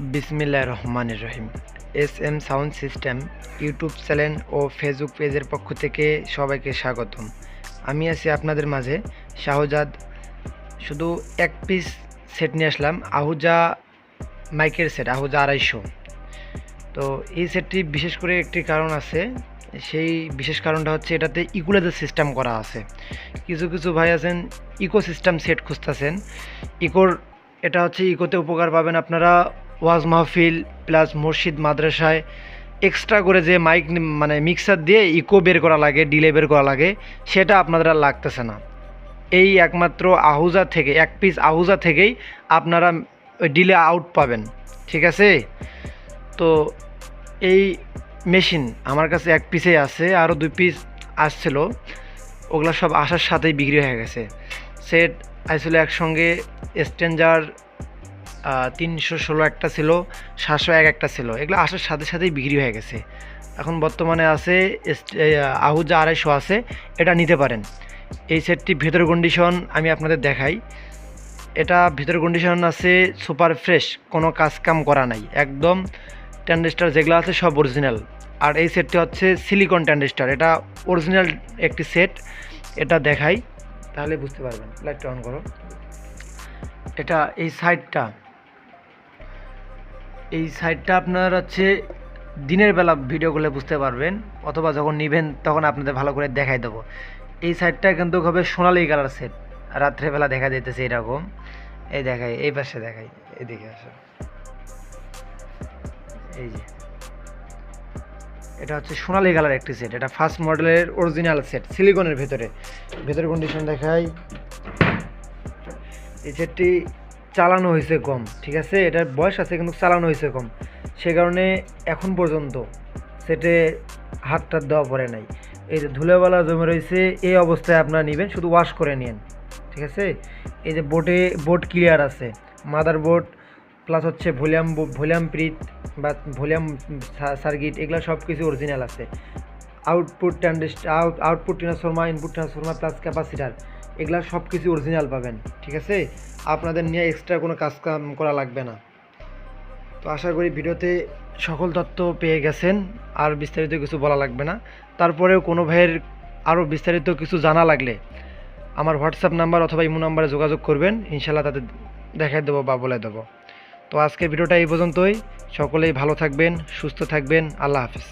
বিসমিল্লাহ রহমানির রহিম। S M sound system, YouTube channel ও Facebook পেজের পক্ষ থেকে সবাইকে স্বাগতম। আমি আছি আপনাদের মাঝে শাহজাদ। শুধু এক পিস সেট নিয়ে আসলাম, আহুজা মাইকের সেট আহুজা আড়াইশো। তো এই সেটটি বিশেষ করে একটি কারণ আছে, সেই বিশেষ কারণটা হচ্ছে এটাতে ইকুলাইজার সিস্টেম করা আছে। কিছু কিছু ভাই আছেন ইকো সিস্টেম সেট খুঁজতেছেন। ইকোর এটা হচ্ছে ইকোতে উপকার পাবেন আপনারা ওয়াজ মাহফিল প্লাস মসজিদ মাদ্রাসায় এক্সট্রা করে যে মাইক মানে মিক্সার দিয়ে ইকো বের করা লাগে ডিলে বের করা লাগে, সেটা আপনাদের আর লাগতেছে না। এই একমাত্র আহুজা থেকে, এক পিস আহুজা থেকেই আপনারা ডিলে আউট পাবেন, ঠিক আছে? তো এই মেশিন আমার কাছে এক পিসে আছে আরও দুই পিস আসছিল, ওগুলো সব আসার সাথেই বিক্রি হয়ে গেছে। সেট আসলে একসঙ্গে স্ট্যান্ডার তিনশো ষোলো একটা ছিল, সাতশো এক একটা ছিল। এগুলো আসার সাথে সাথেই বিক্রি হয়ে গেছে। এখন বর্তমানে আছে আহুজা আড়াইশো আছে, এটা নিতে পারেন। এই সেটটি ভেতর কন্ডিশন আমি আপনাদের দেখাই। এটা ভেতর কন্ডিশন আছে সুপার ফ্রেশ কোনো কাজ কাম করা নাই। একদম ট্যান্ডেস্টার যেগুলো আছে সব অরিজিনাল আর এই সেটটি হচ্ছে সিলিকন ট্যান্ডেস্টার এটা অরিজিনাল একটি সেট এটা দেখাই। তাহলে বুঝতে পারবেন লাইটটা অন করো। এটা এই সাইডটা এই সাইডটা আপনার হচ্ছে দিনের বেলা ভিডিও করলে বুঝতে পারবেন, অথবা যখন নিবেন তখন আপনাদের ভালো করে দেখাই দেবো। এই সাইডটা কিন্তু হবে সোনালি কালার সেট রাত্রেবেলা দেখা যাইতেছে এরকম। এই দেখাই, এই পাশে দেখাই, এদিকে আসো এই যে। এটা হচ্ছে সোনালি কালার একটি সেট এটা ফার্স্ট মডেলের অরিজিনাল সেট সিলিকনের ভেতরে। ভেতরে কন্ডিশন দেখাই। এই সেটটি চালানো হয়েছে কম, ঠিক আছে? এটার বয়স আছে কিন্তু চালানো হয়েছে কম। সে কারণে এখন পর্যন্ত সেটে হাত টাত দেওয়া পড়ে নাই। এই যে ধুলেবালা জমে রয়েছে, এই অবস্থায় আপনারা নেবেন, শুধু ওয়াশ করে নিন, ঠিক আছে? এই যে বোটে বোট ক্লিয়ার আছে। মাদার বোর্ড প্লাস হচ্ছে ভলিউম ভলিউম প্রিট বা ভলিউম সার্কিট এগুলো সব কিছু অরিজিনাল আছে output out output transformer input transformer plus capacitor এগুলা সব কিছু অরিজিনাল পাবেন, ঠিক আছে? আপনাদের নিয়ে এক্সট্রা কোনো কাজ কাম করা লাগবে না। তো আশা করি ভিডিওতে সকল তথ্য পেয়ে গেছেন, আর বিস্তারিত কিছু বলা লাগবে না। তারপরেও কোনো ভাইয়ের আরও বিস্তারিত কিছু জানা লাগলে আমার হোয়াটসঅ্যাপ নাম্বার অথবা ইমো নাম্বারে যোগাযোগ করবেন ইনশাল্লাহ তাদের দেখাই দেবো বা বলে দেবো। তো আজকে ভিডিওটা এই পর্যন্তই। সকলেই ভালো থাকবেন, সুস্থ থাকবেন, আল্লাহ হাফিজ।